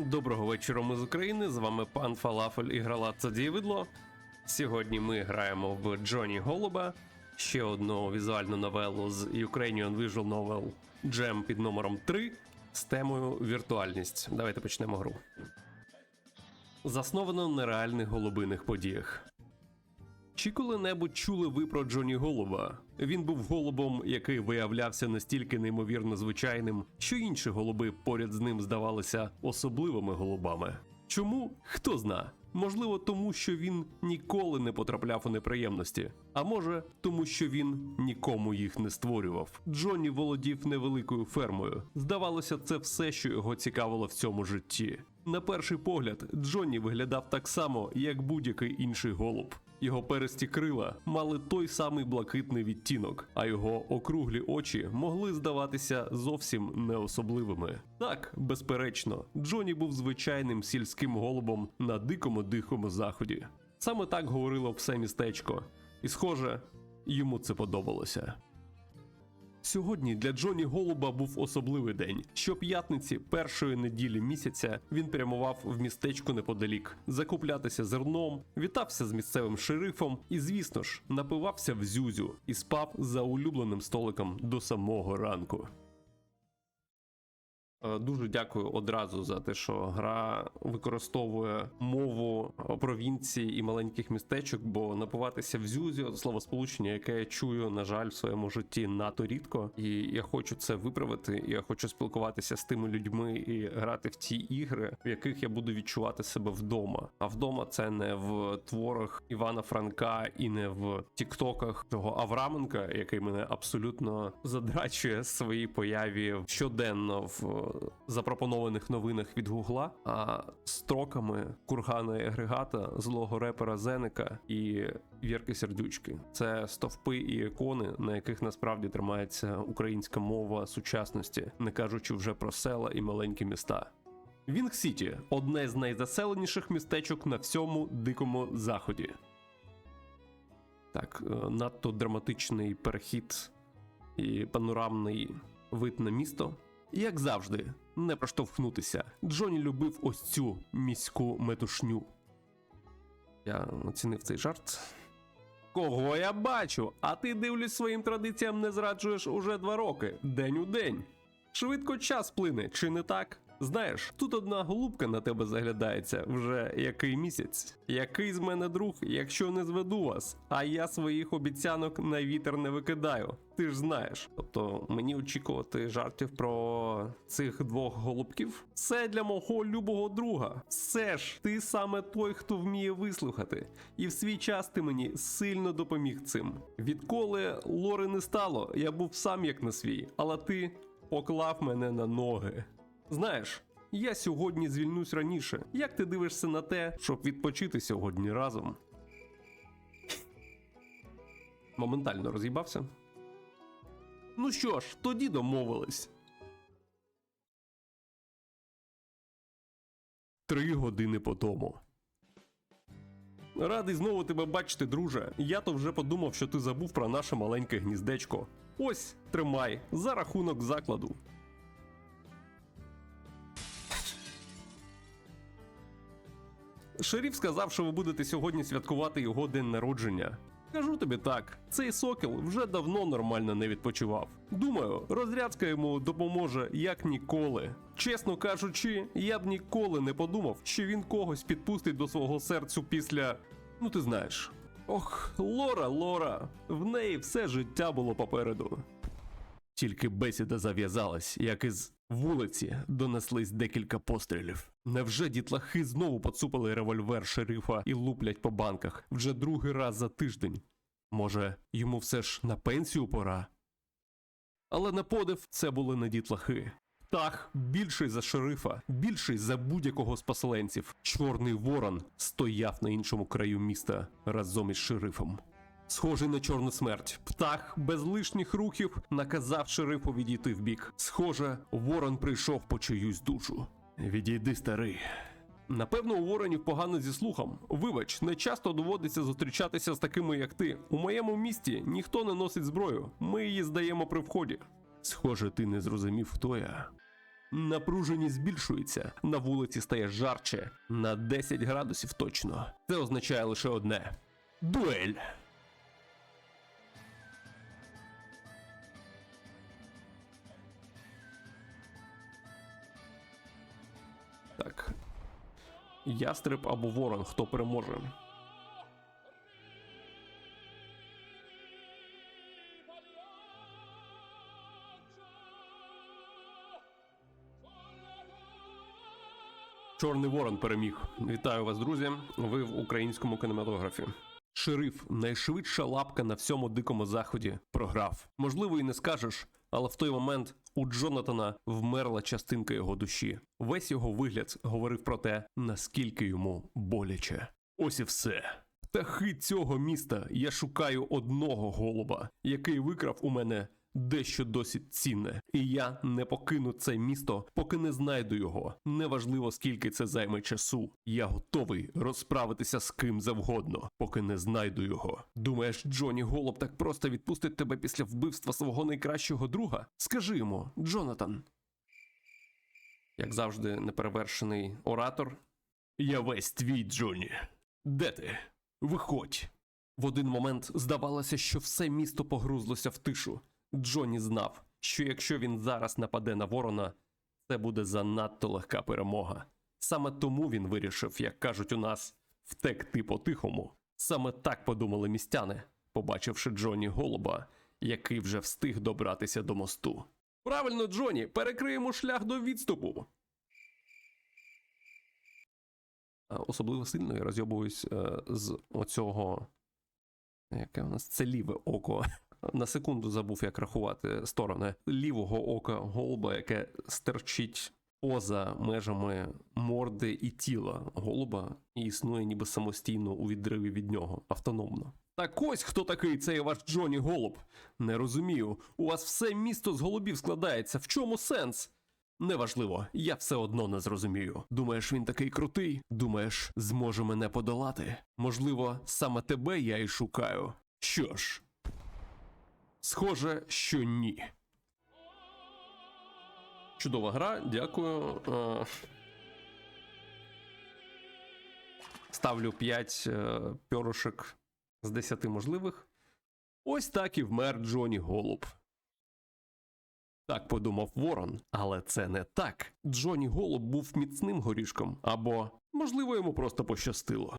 Доброго вечора, ми з України. З вами пан Фалафель і Гралат Цадієвидло. Сьогодні ми граємо в Джоні Голуба, ще одну візуальну новелу з Ukrainian Visual Novel Jam під номером 3 з темою віртуальність. Давайте почнемо гру. Засновано на реальних голубиних подіях. Чи коли-небудь чули ви про Джоні Голуба? Він був голубом, який виявлявся настільки неймовірно звичайним, що інші голуби поряд з ним здавалися особливими голубами. Чому? Хто зна? Можливо, тому що він ніколи не потрапляв у неприємності, а може, тому що він нікому їх не створював. Джонні володів невеликою фермою. Здавалося, це все, що його цікавило в цьому житті. На перший погляд, Джонні виглядав так само, як будь-який інший голуб. Його пересті крила мали той самий блакитний відтінок, а його округлі очі могли здаватися зовсім не особливими. Так, безперечно, Джоні був звичайним сільським голубом на дикому дихому заході. Саме так говорило все містечко, і, схоже, йому це подобалося. Сьогодні для Джоні Голуба був особливий день. Щоп'ятниці першої неділі місяця він прямував в містечко неподалік, закуплятися зерном, вітався з місцевим шерифом і, звісно ж, напивався в зюзю і спав за улюбленим столиком до самого ранку. Е, Дуже дякую одразу за те, що гра використовує мову провінції і маленьких містечок, бо напиватися в зюзі словосполучення, яке я чую, на жаль, в своєму житті надто рідко. І я хочу це виправити. Я хочу спілкуватися з тими людьми і грати в ті ігри, в яких я буду відчувати себе вдома. А вдома це не в творах Івана Франка і не в тіктоках того Авраменка, який мене абсолютно задрачує своїй появі щоденно в запропонованих новинах від Гугла, а строками кургана і агрегата, злого репера Зеника і Вірки Сердючки. Це стовпи і ікони, на яких насправді тримається українська мова сучасності, не кажучи вже про села і маленькі міста. Вінг Сіті одне з найзаселеніших містечок на всьому дикому заході. Так, е, надто драматичний перехід і панорамний вид на місто. Як завжди, не проштовхнутися. Джоні любив ось цю міську метушню. Я оцінив цей жарт. Кого я бачу? А ти дивлюсь своїм традиціям не зраджуєш уже два роки, день у день. Швидко час плине, чи не так? Знаєш, тут одна голубка на тебе заглядається вже який місяць. Який з мене друг, якщо не зведу вас, а я своїх обіцянок на вітер не викидаю. Ти ж знаєш. Тобто мені очікувати жартів про цих двох голубків? Це для мого любого друга. Все ж ти саме той, хто вміє вислухати. І в свій час ти мені сильно допоміг цим. Відколи Лори не стало, я був сам як на свій, але ти поклав мене на ноги. Знаєш, я сьогодні звільнусь раніше. Як ти дивишся на те, щоб відпочити сьогодні разом? Моментально роз'їбався. Ну що ж, тоді домовились. Три години по тому. Радий знову тебе бачити, друже. Я то вже подумав, що ти забув про наше маленьке гніздечко. Ось, тримай, за рахунок закладу. Шеріф сказав, що ви будете сьогодні святкувати його день народження. Кажу тобі так, цей сокіл вже давно нормально не відпочивав. Думаю, розрядка йому допоможе як ніколи. Чесно кажучи, я б ніколи не подумав, що він когось підпустить до свого серцю після. Ну ти знаєш. Ох, Лора, Лора, в неї все життя було попереду. Тільки бесіда зав'язалась, як із вулиці донеслись декілька пострілів. Невже дітлахи знову поцупили револьвер шерифа і луплять по банках вже другий раз за тиждень? Може, йому все ж на пенсію пора? Але на подив це були не дітлахи. Птах більший за шерифа, більший за будь-якого з поселенців. Чорний ворон стояв на іншому краю міста разом із шерифом. Схожий на чорну смерть. Птах без лишніх рухів наказав шерифу відійти вбік. Схоже, ворон прийшов по чиюсь душу. Відійди, старий. Напевно, у воронів погано зі слухом. Вибач, не часто доводиться зустрічатися з такими, як ти. У моєму місті ніхто не носить зброю. Ми її здаємо при вході. Схоже, ти не зрозумів, хто я. Напруженість збільшується, на вулиці стає жарче на 10 градусів точно. Це означає лише одне: дуель. Ястреб або ворон, хто переможе. Чорний ворон переміг. Вітаю вас, друзі. Ви в українському кінематографі. Шериф, найшвидша лапка на всьому дикому заході, програв. Можливо, і не скажеш, але в той момент у Джонатана вмерла частинка його душі. Весь його вигляд говорив про те, наскільки йому боляче. Ось і все. Птахи цього міста я шукаю одного голуба, який викрав у мене дещо досить цінне, і я не покину це місто, поки не знайду його. Неважливо, скільки це займе часу. Я готовий розправитися з ким завгодно, поки не знайду його. Думаєш, Джоні Голуб так просто відпустить тебе після вбивства свого найкращого друга? Скажи йому, Джонатан. Як завжди, неперевершений оратор. Я весь твій, Джоні. Де ти? Виходь. В один момент здавалося, що все місто погрузлося в тишу. Джонні знав, що якщо він зараз нападе на ворона, це буде занадто легка перемога. Саме тому він вирішив, як кажуть у нас, втекти по-тихому. Саме так подумали містяни, побачивши Джонні Голуба, який вже встиг добратися до мосту. Правильно, Джонні, перекриємо шлях до відступу. Особливо сильно я розйобуюсь е, з оцього. Яке у нас це ліве око. На секунду забув, як рахувати сторони лівого ока голуба, яке стерчить поза межами морди і тіла голуба і існує ніби самостійно у відриві від нього, автономно. Так ось хто такий цей ваш Джоні Голуб. Не розумію. У вас все місто з голубів складається. В чому сенс? Неважливо, я все одно не зрозумію. Думаєш, він такий крутий? Думаєш, зможе мене подолати? Можливо, саме тебе я і шукаю. Що ж, схоже, що ні. Чудова гра, дякую. Е, Ставлю 5 е, пьорошек з 10 можливих. Ось так і вмер Джоні Голуб. Так подумав Ворон, але це не так. Джоні Голуб був міцним горішком, або, можливо, йому просто пощастило.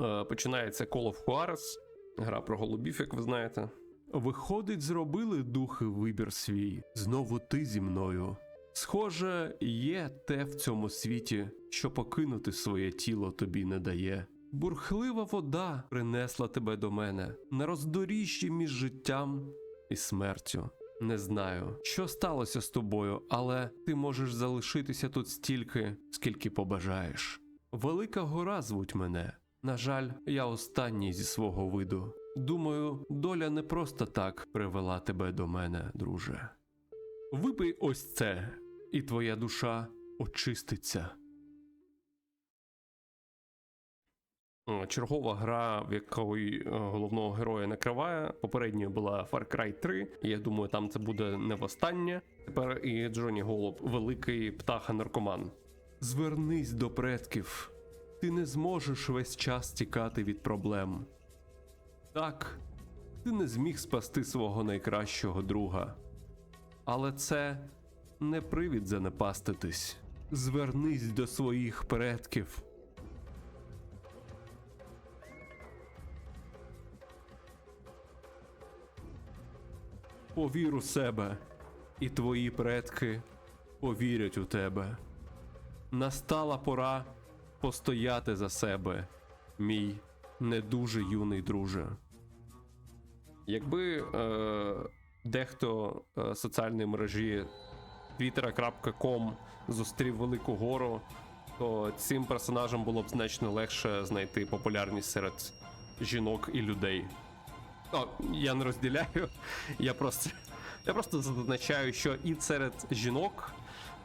Е, починається Call of Juarez, гра про голубів, як ви знаєте. Виходить, зробили духи вибір свій. Знову ти зі мною. Схоже, є те в цьому світі, що покинути своє тіло тобі не дає. Бурхлива вода принесла тебе до мене на роздоріжжі між життям і смертю. Не знаю, що сталося з тобою, але ти можеш залишитися тут стільки, скільки побажаєш. Велика гора звуть мене. На жаль, я останній зі свого виду. Думаю, доля не просто так привела тебе до мене, друже. Випий ось це, і твоя душа очиститься. Чергова гра, в якої е, головного героя накриває. Попередньою була Far Cry 3. Я думаю, там це буде не востаннє. Тепер і Джоні Голуб, великий птаха-наркоман. Звернись до предків. Ти не зможеш весь час тікати від проблем. Так, ти не зміг спасти свого найкращого друга. Але це не привід занепаститись. Звернись до своїх предків. Повір у себе, і твої предки повірять у тебе. Настала пора постояти за себе, мій не дуже юний друже. Якби е, дехто е, соціальної мережі twitter.com зустрів велику гору, то цим персонажам було б значно легше знайти популярність серед жінок і людей. О, я не розділяю. Я просто, я просто зазначаю, що і серед жінок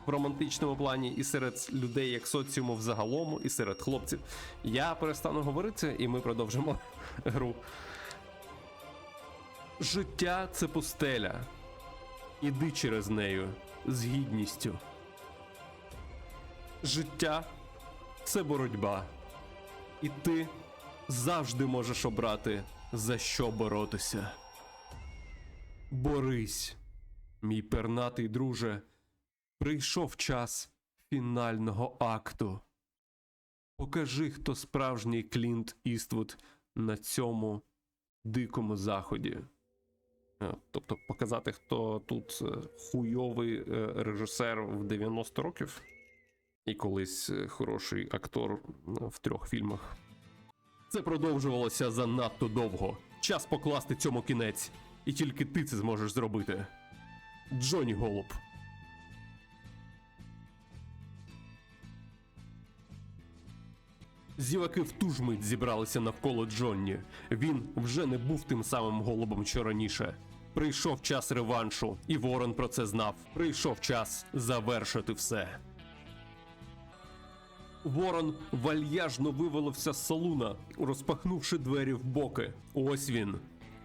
в романтичному плані, і серед людей як соціуму взагалом, і серед хлопців. Я перестану говорити, і ми продовжимо гру. Життя це пустеля. Іди через нею з гідністю. Життя це боротьба. І ти завжди можеш обрати, за що боротися. Борись, мій пернатий друже. Прийшов час фінального акту. Покажи, хто справжній Клінт Іствуд на цьому дикому заході. Е, Тобто показати, хто тут е, хуйовий е, режисер в 90 років і колись хороший актор в трьох фільмах. Це продовжувалося занадто довго. Час покласти цьому кінець, і тільки ти це зможеш зробити. Джоні Голуб. Зіваки в ту ж мить зібралися навколо Джонні. Він вже не був тим самим голубом, що раніше. Прийшов час реваншу, і Ворон про це знав. Прийшов час завершити все. Ворон вальяжно вивалився з салуна, розпахнувши двері в боки. Ось він.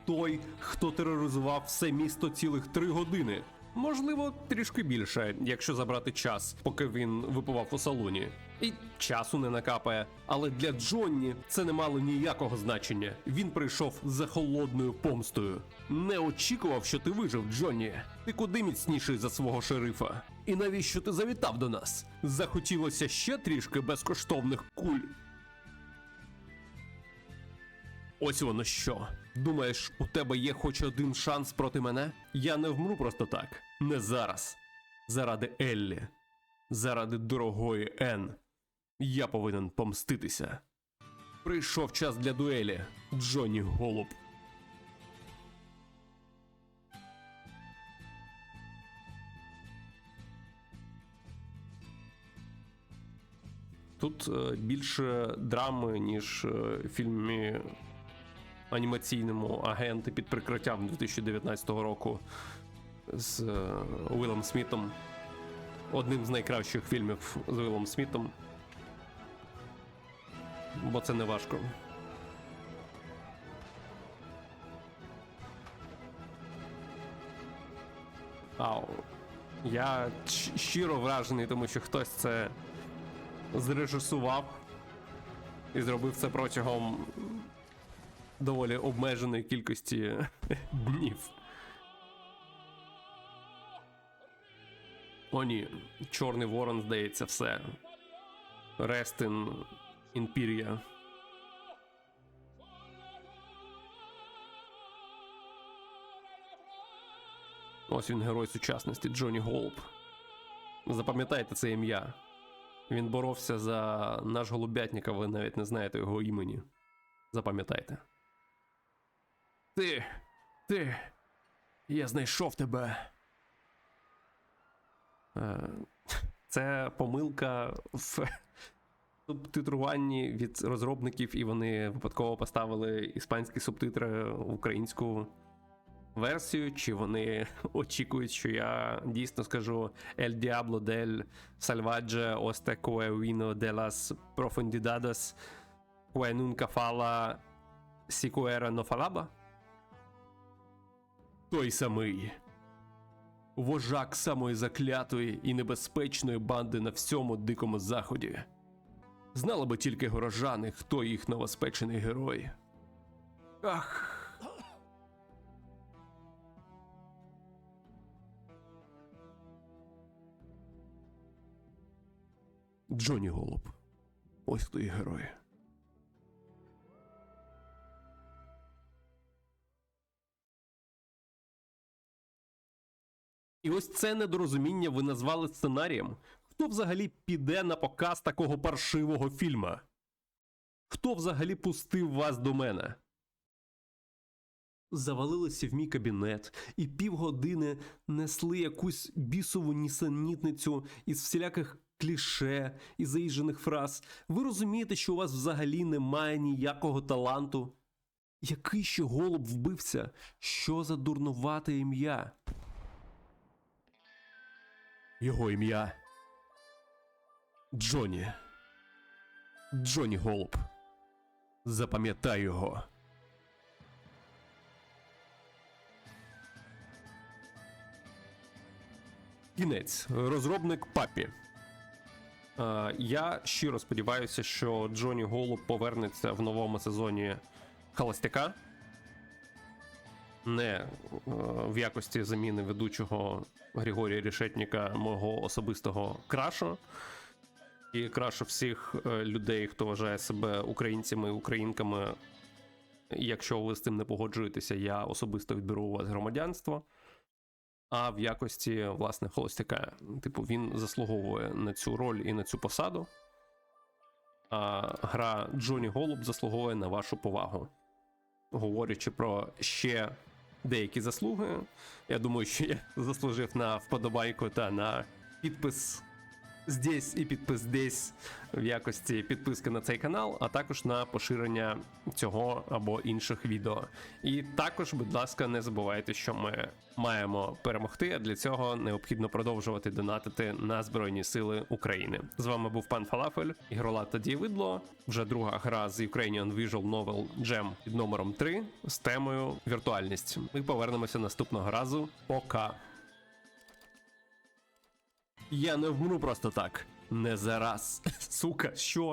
Той, хто тероризував все місто цілих три години. Можливо, трішки більше, якщо забрати час, поки він випивав у салоні. І часу не накапає. Але для Джонні це не мало ніякого значення. Він прийшов за холодною помстою. Не очікував, що ти вижив, Джонні. Ти куди міцніший за свого шерифа. І навіщо ти завітав до нас? Захотілося ще трішки безкоштовних куль. Ось воно що. Думаєш, у тебе є хоч один шанс проти мене? Я не вмру просто так. Не зараз. Заради Еллі. Заради дорогої Ен. Я повинен помститися. Прийшов час для дуелі, Джонні Голуб. Тут е, більше драми, ніж е, в фільмі анімаційному агенти під прикриттям 2019 року з е, Уиллом Смітом. Одним з найкращих фільмів з Уиллом Смітом. Бо це не важко. Ау. Я щиро вражений, тому що хтось це зрежисував і зробив це протягом доволі обмеженої кількості днів. О, ні, Чорний Ворон, здається, все. Рестин Імпірія. Ось він герой сучасності Джонні Голуб. Запам'ятайте це ім'я. Він боровся за наш голубятник, а ви навіть не знаєте його імені. Запам'ятайте. Ти. Ти. Я знайшов тебе. Е, Це помилка в субтитруванні від розробників, і вони випадково поставили іспанські субтитри в українську версію, чи вони очікують, що я дійсно скажу El Diablo del Salvaje oste que vino de las profundidades nunca fala sicuera no falaba? Той самий. Вожак самої заклятої і небезпечної банди на всьому дикому заході. Знали би тільки горожани, хто їх новоспечений герой. Ах. Джонні Голуб. Ось хто і герой. І ось це недорозуміння ви назвали сценарієм. Хто взагалі піде на показ такого паршивого фільма? Хто взагалі пустив вас до мене? Завалилися в мій кабінет і півгодини несли якусь бісову нісенітницю із всіляких кліше і заїжджених фраз. Ви розумієте, що у вас взагалі немає ніякого таланту? Який ще голуб вбився? Що за дурнувате ім'я? Його ім'я Джоні. Джоні Голуб. Запам'ятай його. Кінець. Розробник папі. Я щиро сподіваюся, що Джоні Голуб повернеться в новому сезоні Холостяка. Не е, в якості заміни ведучого Григорія Рішетніка, мого особистого крашу. І крашу всіх е, людей, хто вважає себе українцями і українками. Якщо ви з цим не погоджуєтеся, я особисто відберу у вас громадянство. А в якості, власне, холостяка. Типу, він заслуговує на цю роль і на цю посаду. А гра Джоні Голуб заслуговує на вашу повагу. Говорячи про ще деякі заслуги, я думаю, що я заслужив на вподобайку та на підпис здесь і підпис десь в якості підписки на цей канал, а також на поширення цього або інших відео. І також, будь ласка, не забувайте, що ми маємо перемогти, а для цього необхідно продовжувати донатити на Збройні Сили України. З вами був пан Фалафель, ігролад та Дієвидло. Вже друга гра з Ukrainian Visual Novel Jam під номером 3 з темою віртуальність. Ми повернемося наступного разу. Пока. Я не вмру просто так. Не зараз. Сука, що?